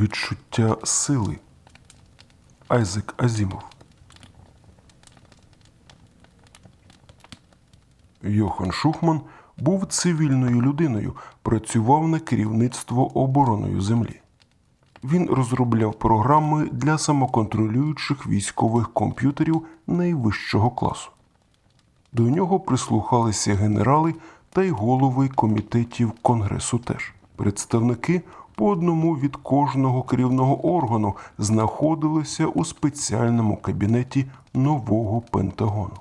Відчуття сили. Айзек Азімов. Йохан Шухман був цивільною людиною, працював на керівництво обороною землі. Він розробляв програми для самоконтролюючих військових комп'ютерів найвищого класу. До нього прислухалися генерали та й голови комітетів Конгресу теж. Представники по одному від кожного керівного органу знаходилися у спеціальному кабінеті нового Пентагону.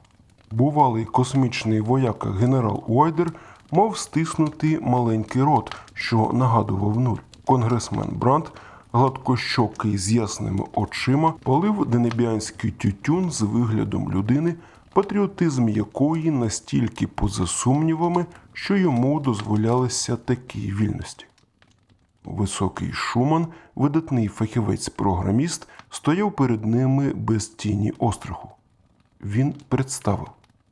Бувалий космічний вояка генерал Уайдер мав стиснути маленький рот, що нагадував нуль. Конгресмен Брандт, гладкощокий з ясними очима, палив денебіанський тютюн з виглядом людини, патріотизм якої настільки поза сумнівами, що йому дозволялися такі вільності. Високий Шуман, видатний фахівець-програміст, стояв перед ними без тіні остраху. Він представив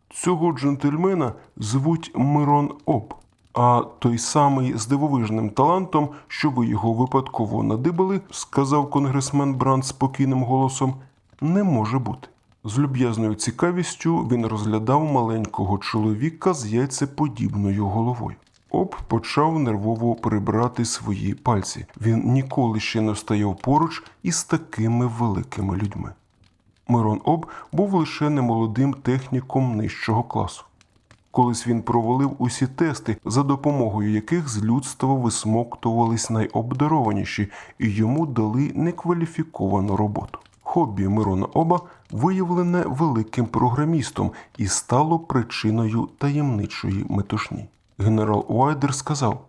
цього джентльмена звуть Мирон Об, а той самий з дивовижним талантом, що ви його випадково надибали, сказав конгресмен Бранд спокійним голосом, не може бути. З люб'язною цікавістю він розглядав маленького чоловіка з яйцеподібною головою. Об почав нервово прибирати свої пальці. Він ніколи ще не стояв поруч із такими великими людьми. Мирон Об був лише немолодим техніком нижчого класу. Колись він провалив усі тести, за допомогою яких з людства висмоктувались найобдарованіші, і йому дали некваліфіковану роботу. Хобі Мирона Оба виявлене великим програмістом і стало причиною таємничої метушні. Генерал Уайдер сказав: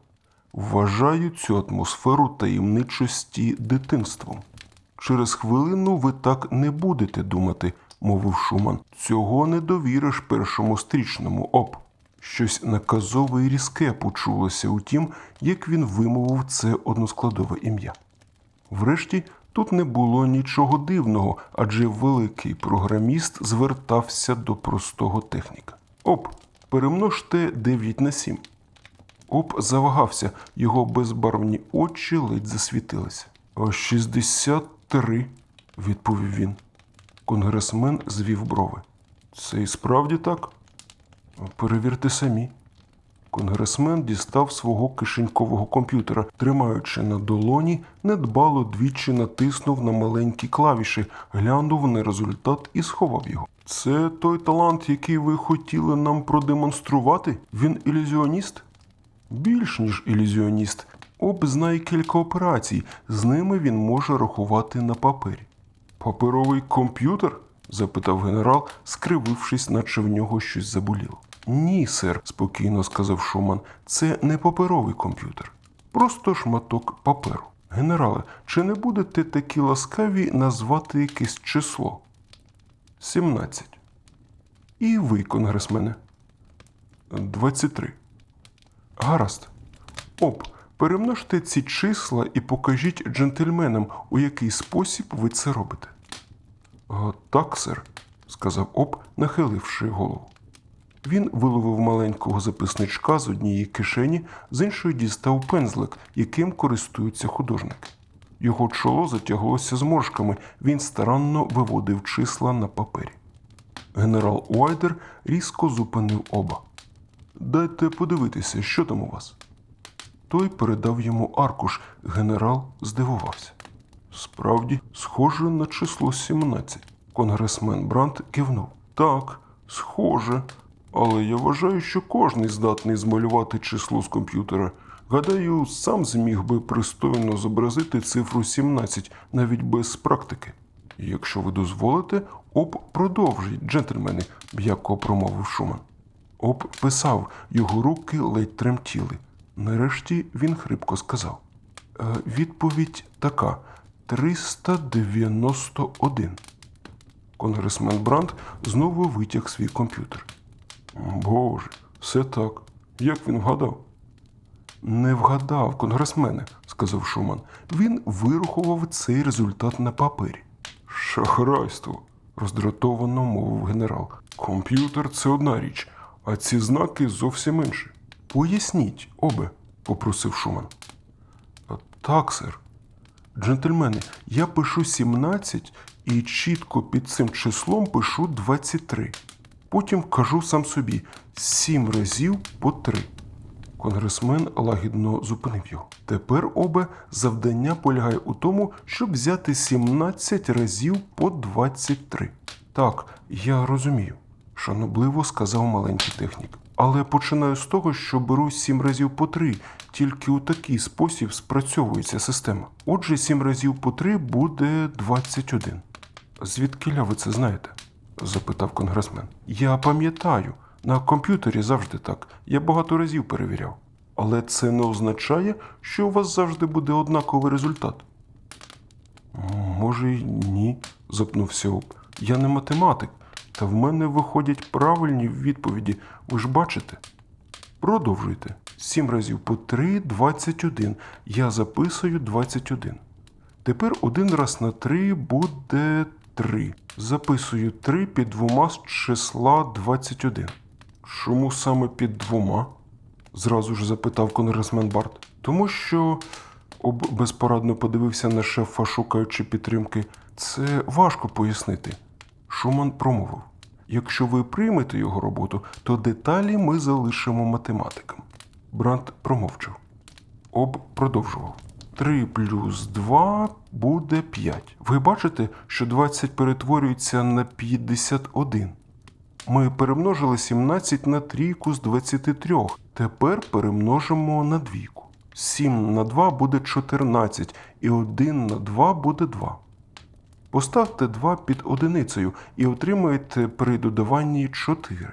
Вважаю цю атмосферу таємничості дитинством. Через хвилину ви так не будете думати, мовив Шуман. Цього не довіриш першому стрічному оп. Щось наказове і різке почулося у тім, як він вимовив це односкладове ім'я. Врешті тут не було нічого дивного, адже великий програміст звертався до простого техніка. Оп, перемножте 9 на 7. Оп завагався, його безбарвні очі ледь засвітилися. «А 63, відповів він. Конгресмен звів брови. Це і справді так? Перевірте самі. Конгресмен дістав свого кишенькового комп'ютера, тримаючи на долоні, недбало двічі натиснув на маленькі клавіші, глянув на результат і сховав його. Це той талант, який ви хотіли нам продемонструвати? Він ілюзіоніст? Більш ніж ілюзіоніст. Об знає кілька операцій, з ними він може рахувати на папері. Паперовий комп'ютер? запитав генерал, скривившись, наче в нього щось заболіло. Ні, сер, спокійно сказав Шуман, це не паперовий комп'ютер, просто шматок паперу. Генерале, чи не будете такі ласкаві назвати якесь число? 17. І ви, конгресмене? 23. Гаразд. Оп, перемножте ці числа і покажіть джентльменам, у який спосіб ви це робите. Так, сер, сказав Оп, нахиливши голову. Він виловив маленького записничка з однієї кишені, з іншої дістав пензлик, яким користуються художники. Його чоло затяглося зморшками, він старанно виводив числа на папері. Генерал Уайдер різко зупинив оба. Дайте подивитися, що там у вас. Той передав йому аркуш. Генерал здивувався. Справді, схоже на число 17. Конгресмен Брант кивнув. Так, схоже. Але я вважаю, що кожний здатний змалювати число з комп'ютера. Гадаю, сам зміг би пристойно зобразити цифру 17 навіть без практики. Якщо ви дозволите, об продовжіть, джентльмени, м'яко промовив Шуман. Об писав, його руки ледь тремтіли. Нарешті він хрипко сказав: «Е, Відповідь така: 391. Конгресмен Брандт знову витяг свій комп'ютер. Боже, все так. Як він вгадав? Не вгадав, конгресмене, сказав Шуман. Він вирахував цей результат на папері. Шахрайство, роздратовано мовив генерал. Комп'ютер це одна річ, а ці знаки зовсім інші. Поясніть, обе, попросив Шуман. Так, сер. Джентльмени, я пишу 17 і чітко під цим числом пишу 23. Потім кажу сам собі 7 разів по 3. Конгресмен лагідно зупинив його. Тепер обе завдання полягає у тому, щоб взяти 17 разів по 23. Так, я розумію, шанобливо сказав маленький технік. Але починаю з того, що беру 7 разів по 3. Тільки у такий спосіб спрацьовується система. Отже, 7 разів по 3 буде 21. Звідки ви це знаєте? запитав конгресмен. Я пам'ятаю, на комп'ютері завжди так. Я багато разів перевіряв. Але це не означає, що у вас завжди буде однаковий результат. Може, й ні, запнувся Об. Я не математик, та в мене виходять правильні відповіді. Ви ж бачите? Продовжуйте. Сім разів по три – 21. Я записую 21. Тепер один раз на три буде 3. Записую 3 під двома з числа 21. Чому саме під двома? зразу ж запитав конгресмен Барт. Тому що Об безпорадно подивився на шефа, шукаючи підтримки. Це важко пояснити. Шуман промовив: якщо ви приймете його роботу, то деталі ми залишимо математикам. Брант промовчав. Об продовжував. 3 плюс 2 буде 5. Ви бачите, що 20 перетворюється на 51. Ми перемножили 17 на трійку з 23. Тепер перемножимо на двійку. 7 на 2 буде 14, і 1 на 2 буде 2. Поставте 2 під одиницею і отримаєте при додаванні 4.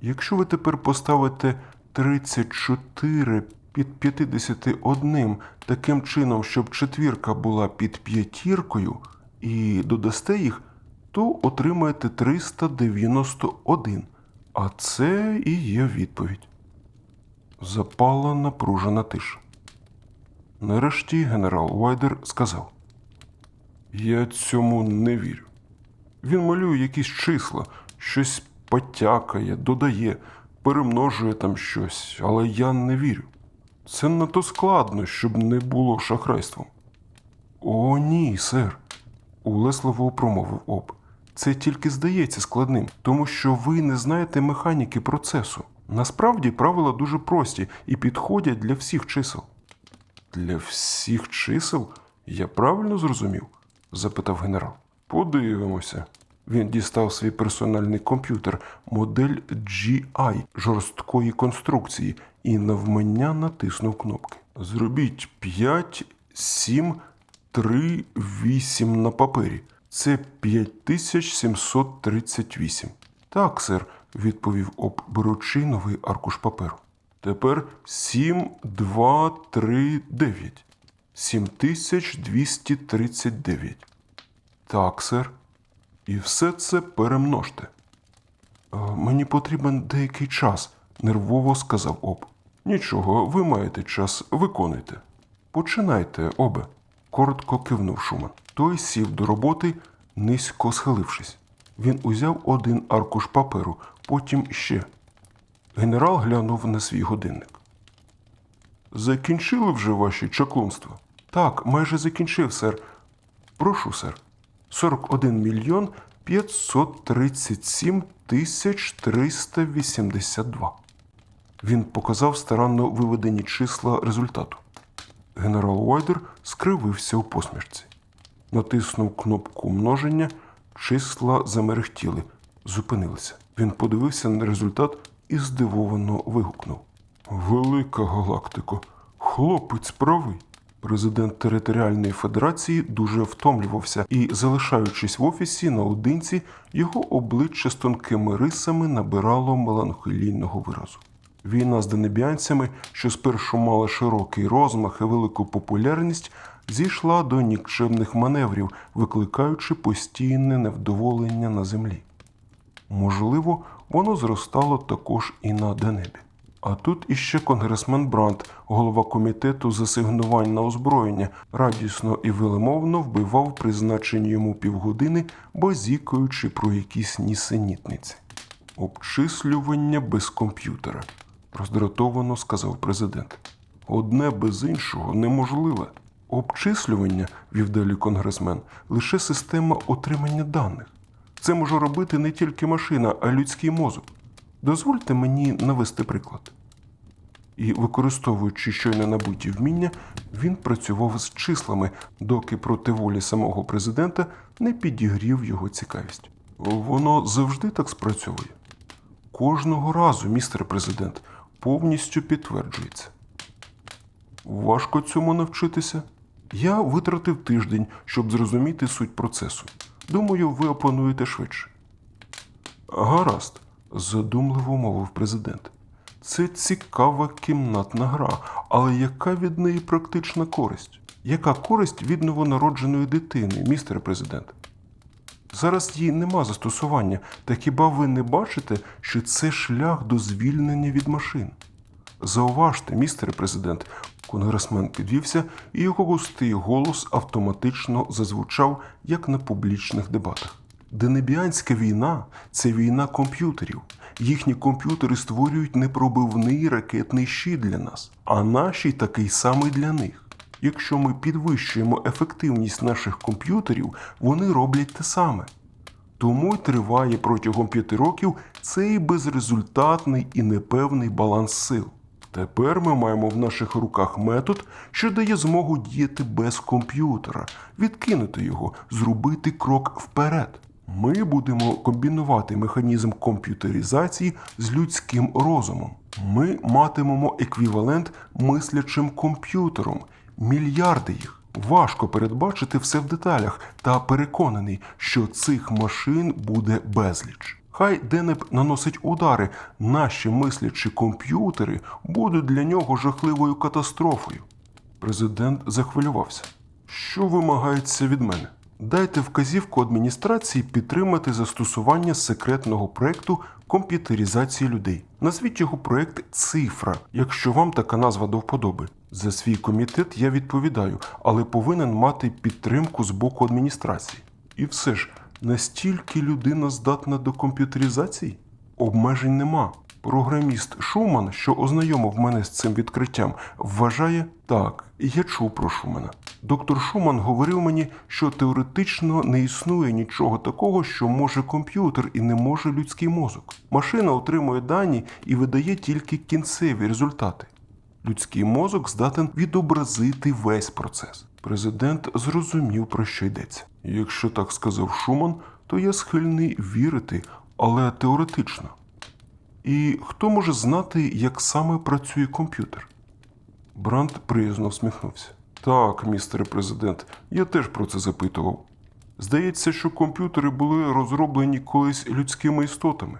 Якщо ви тепер поставите 34 під 51 таким чином, щоб четвірка була під п'ятіркою, і додасте їх, то отримаєте 391. А це і є відповідь. Запала напружена тиша. Нарешті генерал Вайдер сказав: Я цьому не вірю. Він малює якісь числа, щось потякає, додає, перемножує там щось, але я не вірю. Це надто складно, щоб не було шахрайством. О, ні, сер, улесливо промовив Об. Це тільки здається складним, тому що ви не знаєте механіки процесу. Насправді правила дуже прості і підходять для всіх чисел. Для всіх чисел? Я правильно зрозумів? запитав генерал. Подивимося. Він дістав свій персональний комп'ютер, модель GI жорсткої конструкції, і навмання натиснув кнопки. Зробіть 5, 7, 3, 8 на папері. Це 5738. Так, сер, відповів об беручи новий аркуш паперу. Тепер 7, 2, 3, 9. 7239. Так, сер. І все це перемножте. «Е, Мені потрібен деякий час, нервово сказав Об. Нічого, ви маєте час, виконуйте. Починайте, обе, коротко кивнув Шуман. Той сів до роботи, низько схилившись. Він узяв один аркуш паперу, потім ще. Генерал глянув на свій годинник. Закінчили вже ваші чаклунства? Так, майже закінчив, сер. Прошу, сер. 41 мільйон 537 тисяч 382. Він показав старанно виведені числа результату. Генерал Уайдер скривився у посмішці. Натиснув кнопку множення, числа замерехтіли, зупинилися. Він подивився на результат і здивовано вигукнув. Велика галактико, хлопець правий. Президент територіальної федерації дуже втомлювався і, залишаючись в офісі наодинці, його обличчя з тонкими рисами набирало меланхолійного виразу. Війна з денебіанцями, що спершу мала широкий розмах і велику популярність, зійшла до нікчемних маневрів, викликаючи постійне невдоволення на землі. Можливо, воно зростало також і на Денебі. А тут іще конгресмен Брант, голова комітету з асигнувань на озброєння, радісно і велемовно вбивав призначені йому півгодини, базікаючи про якісь нісенітниці. Обчислювання без комп'ютера, роздратовано сказав президент. Одне без іншого неможливе. Обчислювання, вів далі конгресмен, лише система отримання даних. Це може робити не тільки машина, а й людський мозок. Дозвольте мені навести приклад. І, використовуючи щойно набуті вміння, він працював з числами, доки проти волі самого президента не підігрів його цікавість. Воно завжди так спрацьовує. Кожного разу, містер президент, повністю підтверджується. Важко цьому навчитися. Я витратив тиждень, щоб зрозуміти суть процесу. Думаю, ви опануєте швидше. Гаразд, задумливо мовив президент. Це цікава кімнатна гра, але яка від неї практична користь? Яка користь від новонародженої дитини, містер президент? Зараз їй нема застосування, та хіба ви не бачите, що це шлях до звільнення від машин? Зауважте, містер президент, конгресмен підвівся, і його густий голос автоматично зазвучав, як на публічних дебатах. Денебіанська війна це війна комп'ютерів. Їхні комп'ютери створюють непробивний ракетний щит для нас, а наші такий самий для них. Якщо ми підвищуємо ефективність наших комп'ютерів, вони роблять те саме. Тому й триває протягом п'яти років цей безрезультатний і непевний баланс сил. Тепер ми маємо в наших руках метод, що дає змогу діяти без комп'ютера, відкинути його, зробити крок вперед. Ми будемо комбінувати механізм комп'ютеризації з людським розумом. Ми матимемо еквівалент мислячим комп'ютером, мільярди їх. Важко передбачити все в деталях, та переконаний, що цих машин буде безліч. Хай Денеп наносить удари, наші мислячі комп'ютери будуть для нього жахливою катастрофою. Президент захвилювався. Що вимагається від мене? Дайте вказівку адміністрації підтримати застосування секретного проекту комп'ютеризації людей. Назвіть його проект Цифра, якщо вам така назва до вподоби. За свій комітет я відповідаю, але повинен мати підтримку з боку адміністрації. І все ж, настільки людина здатна до комп'ютеризації? Обмежень нема. Програміст Шуман, що ознайомив мене з цим відкриттям, вважає так, я чув про Шумана. Доктор Шуман говорив мені, що теоретично не існує нічого такого, що може комп'ютер і не може людський мозок. Машина отримує дані і видає тільки кінцеві результати. Людський мозок здатен відобразити весь процес. Президент зрозумів, про що йдеться. Якщо так сказав Шуман, то я схильний вірити, але теоретично. І хто може знати, як саме працює комп'ютер? Бранд приязно всміхнувся. Так, містере президент, я теж про це запитував. Здається, що комп'ютери були розроблені колись людськими істотами.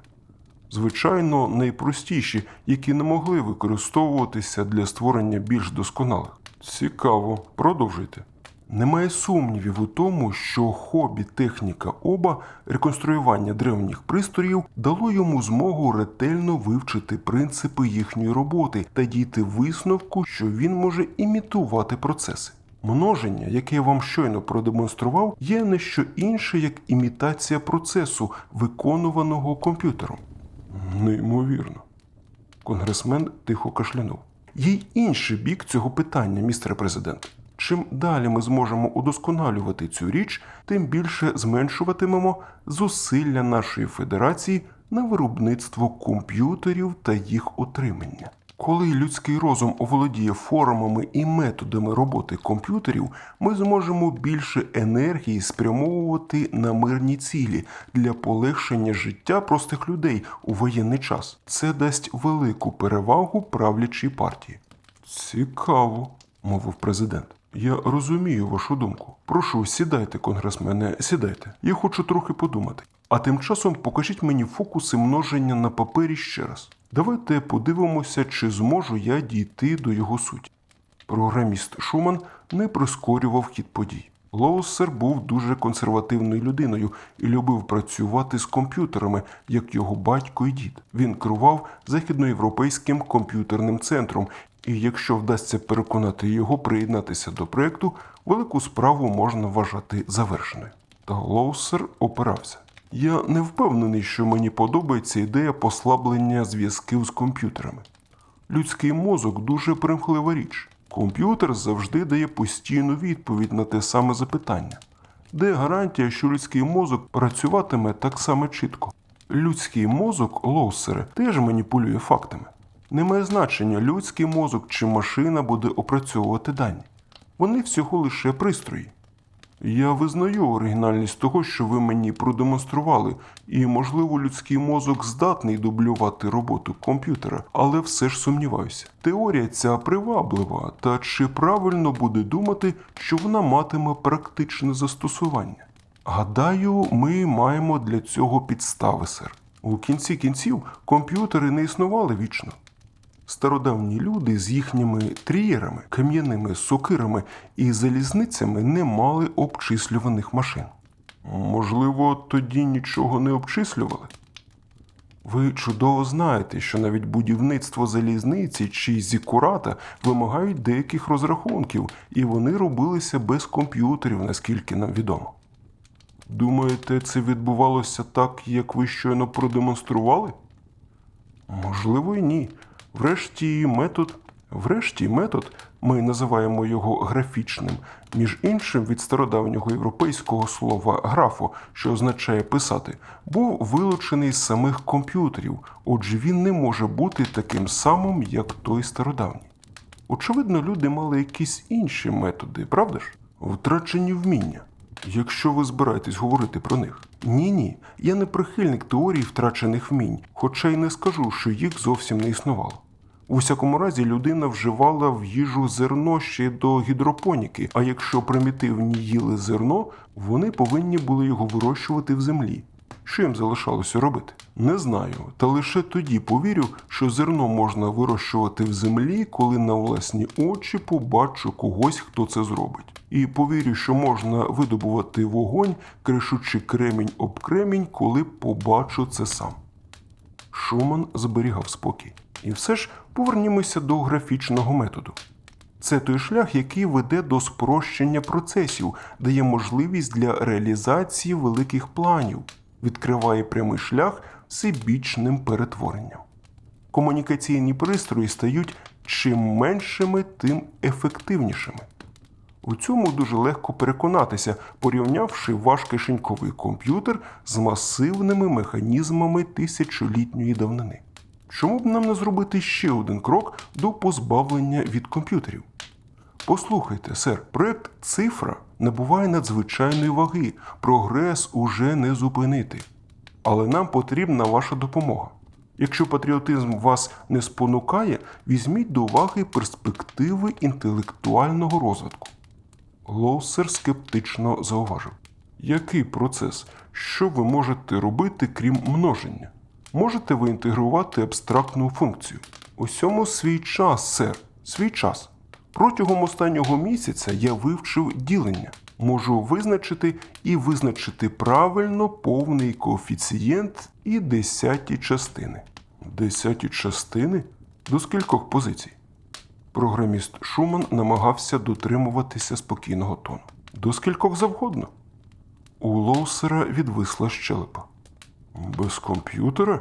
Звичайно, найпростіші, які не могли використовуватися для створення більш досконалих. Цікаво, продовжуйте. Немає сумнівів у тому, що хобі техніка оба реконструювання древніх пристроїв дало йому змогу ретельно вивчити принципи їхньої роботи та дійти висновку, що він може імітувати процеси. Множення, яке я вам щойно продемонстрував, є не що інше, як імітація процесу, виконуваного комп'ютером. Неймовірно. Конгресмен тихо кашлянув. Є й інший бік цього питання, містере президент. Чим далі ми зможемо удосконалювати цю річ, тим більше зменшуватимемо зусилля нашої федерації на виробництво комп'ютерів та їх отримання. Коли людський розум оволодіє формами і методами роботи комп'ютерів, ми зможемо більше енергії спрямовувати на мирні цілі для полегшення життя простих людей у воєнний час. Це дасть велику перевагу правлячій партії. Цікаво, мовив президент. Я розумію вашу думку. Прошу, сідайте, конгресмене, сідайте. Я хочу трохи подумати. А тим часом покажіть мені фокуси множення на папері ще раз. Давайте подивимося, чи зможу я дійти до його суті. Програміст Шуман не прискорював хід подій. Лоусер був дуже консервативною людиною і любив працювати з комп'ютерами, як його батько і дід. Він керував західноєвропейським комп'ютерним центром, і якщо вдасться переконати його приєднатися до проєкту, велику справу можна вважати завершеною. Та Лоусер опирався. Я не впевнений, що мені подобається ідея послаблення зв'язків з комп'ютерами. Людський мозок дуже примхлива річ. Комп'ютер завжди дає постійну відповідь на те саме запитання. Де гарантія, що людський мозок працюватиме так само чітко? Людський мозок, лоусере, теж маніпулює фактами. Немає значення, людський мозок чи машина буде опрацьовувати дані. Вони всього лише пристрої. Я визнаю оригінальність того, що ви мені продемонстрували, і, можливо, людський мозок здатний дублювати роботу комп'ютера, але все ж сумніваюся. Теорія ця приваблива, та чи правильно буде думати, що вона матиме практичне застосування? Гадаю, ми маємо для цього підстави, сер. У кінці кінців комп'ютери не існували вічно. Стародавні люди з їхніми трієрами, кам'яними сокирами і залізницями не мали обчислюваних машин. Можливо, тоді нічого не обчислювали? Ви чудово знаєте, що навіть будівництво залізниці чи зікурата вимагають деяких розрахунків, і вони робилися без комп'ютерів, наскільки нам відомо. Думаєте, це відбувалося так, як ви щойно продемонстрували? Можливо, і ні. Врешті метод, врешті метод, ми називаємо його графічним, між іншим від стародавнього європейського слова графо, що означає писати, був вилучений з самих комп'ютерів, отже він не може бути таким самим, як той стародавній. Очевидно, люди мали якісь інші методи, правда ж? Втрачені вміння. Якщо ви збираєтесь говорити про них. Ні, ні, я не прихильник теорії втрачених вмінь, хоча й не скажу, що їх зовсім не існувало. У всякому разі, людина вживала в їжу зерно ще до гідропоніки, а якщо примітивні їли зерно, вони повинні були його вирощувати в землі. Що їм залишалося робити? Не знаю, та лише тоді повірю, що зерно можна вирощувати в землі, коли на власні очі побачу когось, хто це зробить. І повірю, що можна видобувати вогонь, кришучи кремінь об кремінь, коли побачу це сам. Шуман зберігав спокій. І все ж повернімося до графічного методу. Це той шлях, який веде до спрощення процесів, дає можливість для реалізації великих планів, відкриває прямий шлях всебічним перетворенням. Комунікаційні пристрої стають чим меншими, тим ефективнішими. У цьому дуже легко переконатися, порівнявши ваш кишеньковий комп'ютер з масивними механізмами тисячолітньої давнини. Чому б нам не зробити ще один крок до позбавлення від комп'ютерів? Послухайте, сер, проект цифра набуває надзвичайної ваги, прогрес уже не зупинити. Але нам потрібна ваша допомога. Якщо патріотизм вас не спонукає, візьміть до уваги перспективи інтелектуального розвитку. Лоусер скептично зауважив. Який процес? Що ви можете робити, крім множення? Можете ви інтегрувати абстрактну функцію? Усьому свій час, сер, свій час. Протягом останнього місяця я вивчив ділення. Можу визначити і визначити правильно повний коефіцієнт і десяті частини. Десяті частини? До скількох позицій? Програміст Шуман намагався дотримуватися спокійного тону. До скількох завгодно. У Лоусера відвисла щелепа. Без комп'ютера?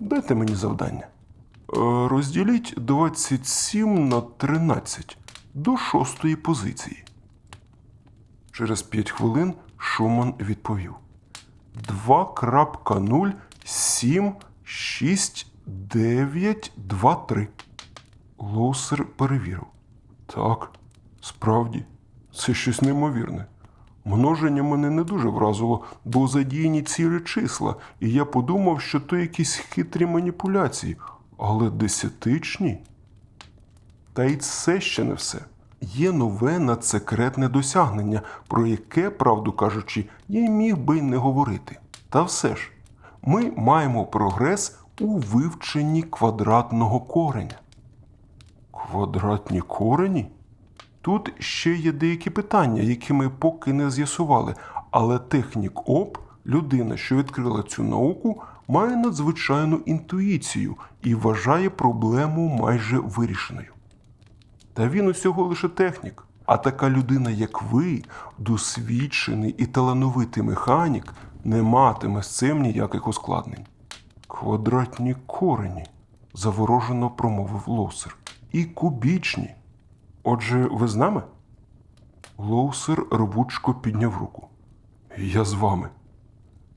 Дайте мені завдання. Е, Розділіть 27 на 13 до шостої позиції. Через 5 хвилин Шуман відповів: 2.0 7 6 9 2 3. Лоусер перевірив. Так, справді, це щось неймовірне. Множення мене не дуже вразило, бо задіяні цілі числа, і я подумав, що то якісь хитрі маніпуляції, але десятичні. Та й це ще не все. Є нове надсекретне досягнення, про яке, правду кажучи, я й міг би й не говорити. Та все ж, ми маємо прогрес у вивченні квадратного кореня. Квадратні корені? Тут ще є деякі питання, які ми поки не з'ясували, але технік ОП, людина, що відкрила цю науку, має надзвичайну інтуїцію і вважає проблему майже вирішеною. Та він усього лише технік. А така людина, як ви, досвідчений і талановитий механік, не матиме з цим ніяких ускладнень. Квадратні корені, заворожено промовив лосер. І кубічні. Отже, ви з нами? Лоусер рвучко підняв руку. Я з вами.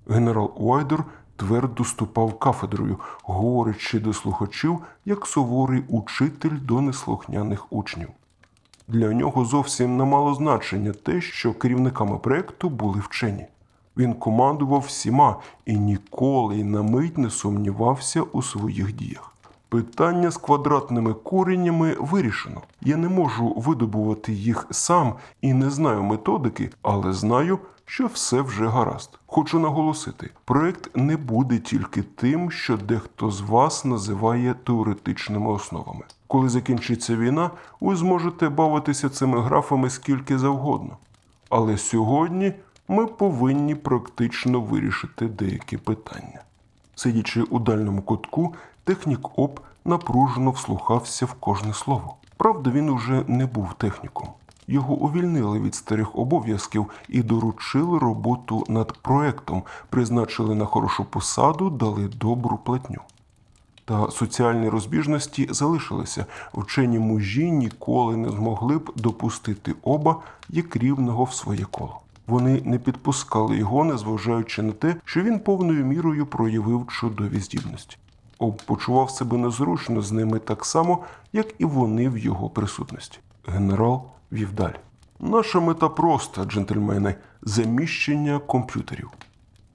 Генерал Уайдер твердо ступав кафедрою, говорячи до слухачів, як суворий учитель до неслухняних учнів. Для нього зовсім не мало значення те, що керівниками проекту були вчені. Він командував всіма і ніколи й на мить не сумнівався у своїх діях. Питання з квадратними коренями вирішено. Я не можу видобувати їх сам і не знаю методики, але знаю, що все вже гаразд. Хочу наголосити, проект не буде тільки тим, що дехто з вас називає теоретичними основами. Коли закінчиться війна, ви зможете бавитися цими графами скільки завгодно. Але сьогодні ми повинні практично вирішити деякі питання. Сидячи у дальньому кутку, технік ОП напружено вслухався в кожне слово. Правда, він уже не був техніком. Його увільнили від старих обов'язків і доручили роботу над проектом, призначили на хорошу посаду, дали добру платню. Та соціальні розбіжності залишилися. Вчені мужі ніколи не змогли б допустити оба як рівного в своє коло. Вони не підпускали його, незважаючи на те, що він повною мірою проявив чудові здібності. Почував себе незручно з ними так само, як і вони в його присутності. Генерал вів далі. Наша мета проста, джентльмени, заміщення комп'ютерів.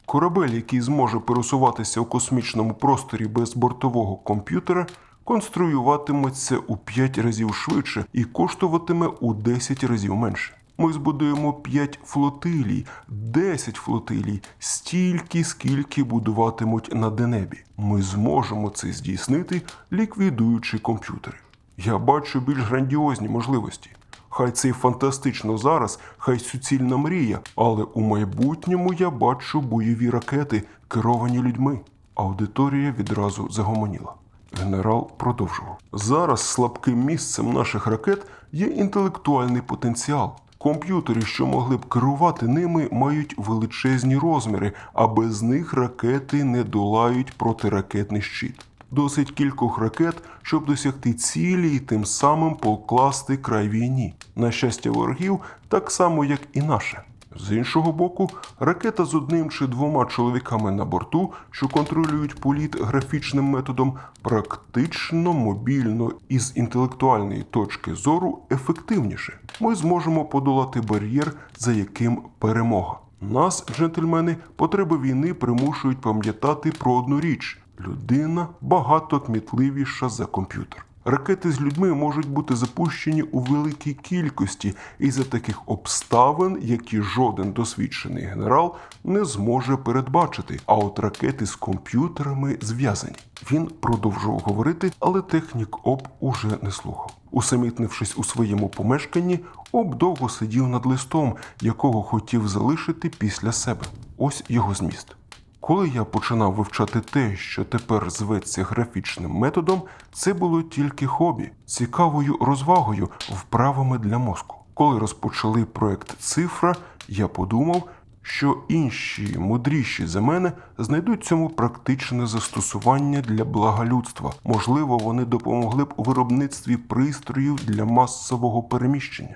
Корабель, який зможе пересуватися у космічному просторі без бортового комп'ютера, конструюватиметься у 5 разів швидше і коштуватиме у 10 разів менше. Ми збудуємо 5 флотилій, 10 флотилій, стільки, скільки будуватимуть на денебі. Ми зможемо це здійснити, ліквідуючи комп'ютери. Я бачу більш грандіозні можливості. Хай це й фантастично зараз, хай суцільна мрія, але у майбутньому я бачу бойові ракети, керовані людьми. Аудиторія відразу загомоніла. Генерал продовжував. Зараз слабким місцем наших ракет є інтелектуальний потенціал. Комп'ютери, що могли б керувати ними, мають величезні розміри, а без них ракети не долають протиракетний щит. Досить кількох ракет, щоб досягти цілі і тим самим покласти край війні. На щастя ворогів, так само як і наше. З іншого боку, ракета з одним чи двома чоловіками на борту, що контролюють політ графічним методом, практично мобільно і з інтелектуальної точки зору ефективніше. Ми зможемо подолати бар'єр, за яким перемога. Нас, джентльмени, потреби війни примушують пам'ятати про одну річ: людина багато кмітливіша за комп'ютер. Ракети з людьми можуть бути запущені у великій кількості і за таких обставин, які жоден досвідчений генерал не зможе передбачити. А от ракети з комп'ютерами зв'язані. Він продовжував говорити, але технік об уже не слухав. Усамітнившись у своєму помешканні, об довго сидів над листом, якого хотів залишити після себе. Ось його зміст. Коли я починав вивчати те, що тепер зветься графічним методом, це було тільки хобі, цікавою розвагою, вправами для мозку. Коли розпочали проект Цифра, я подумав, що інші мудріші за мене знайдуть цьому практичне застосування для блага людства. Можливо, вони допомогли б у виробництві пристроїв для масового переміщення.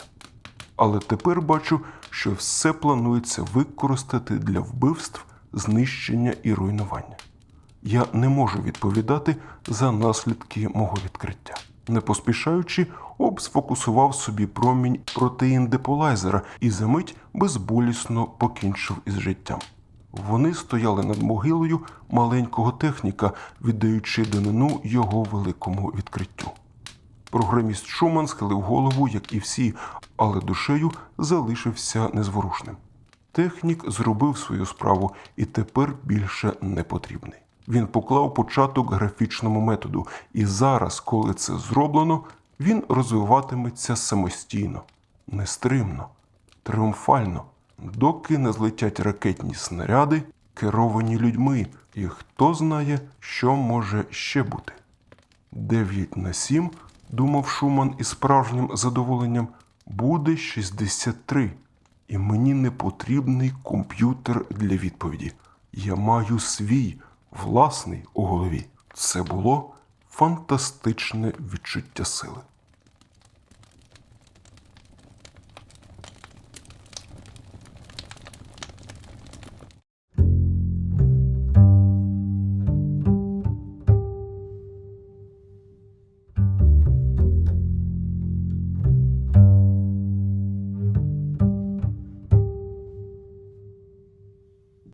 Але тепер бачу, що все планується використати для вбивств знищення і руйнування. Я не можу відповідати за наслідки мого відкриття. Не поспішаючи, Об сфокусував собі промінь протеїн деполайзера і за мить безболісно покінчив із життям. Вони стояли над могилою маленького техніка, віддаючи данину його великому відкриттю. Програміст Шуман схилив голову, як і всі, але душею залишився незворушним. Технік зробив свою справу і тепер більше не потрібний. Він поклав початок графічному методу, і зараз, коли це зроблено, він розвиватиметься самостійно, нестримно, тріумфально, доки не злетять ракетні снаряди, керовані людьми, і хто знає, що може ще бути. 9 на 7, думав Шуман із справжнім задоволенням, буде 63. І мені не потрібний комп'ютер для відповіді. Я маю свій власний у голові. Це було фантастичне відчуття сили.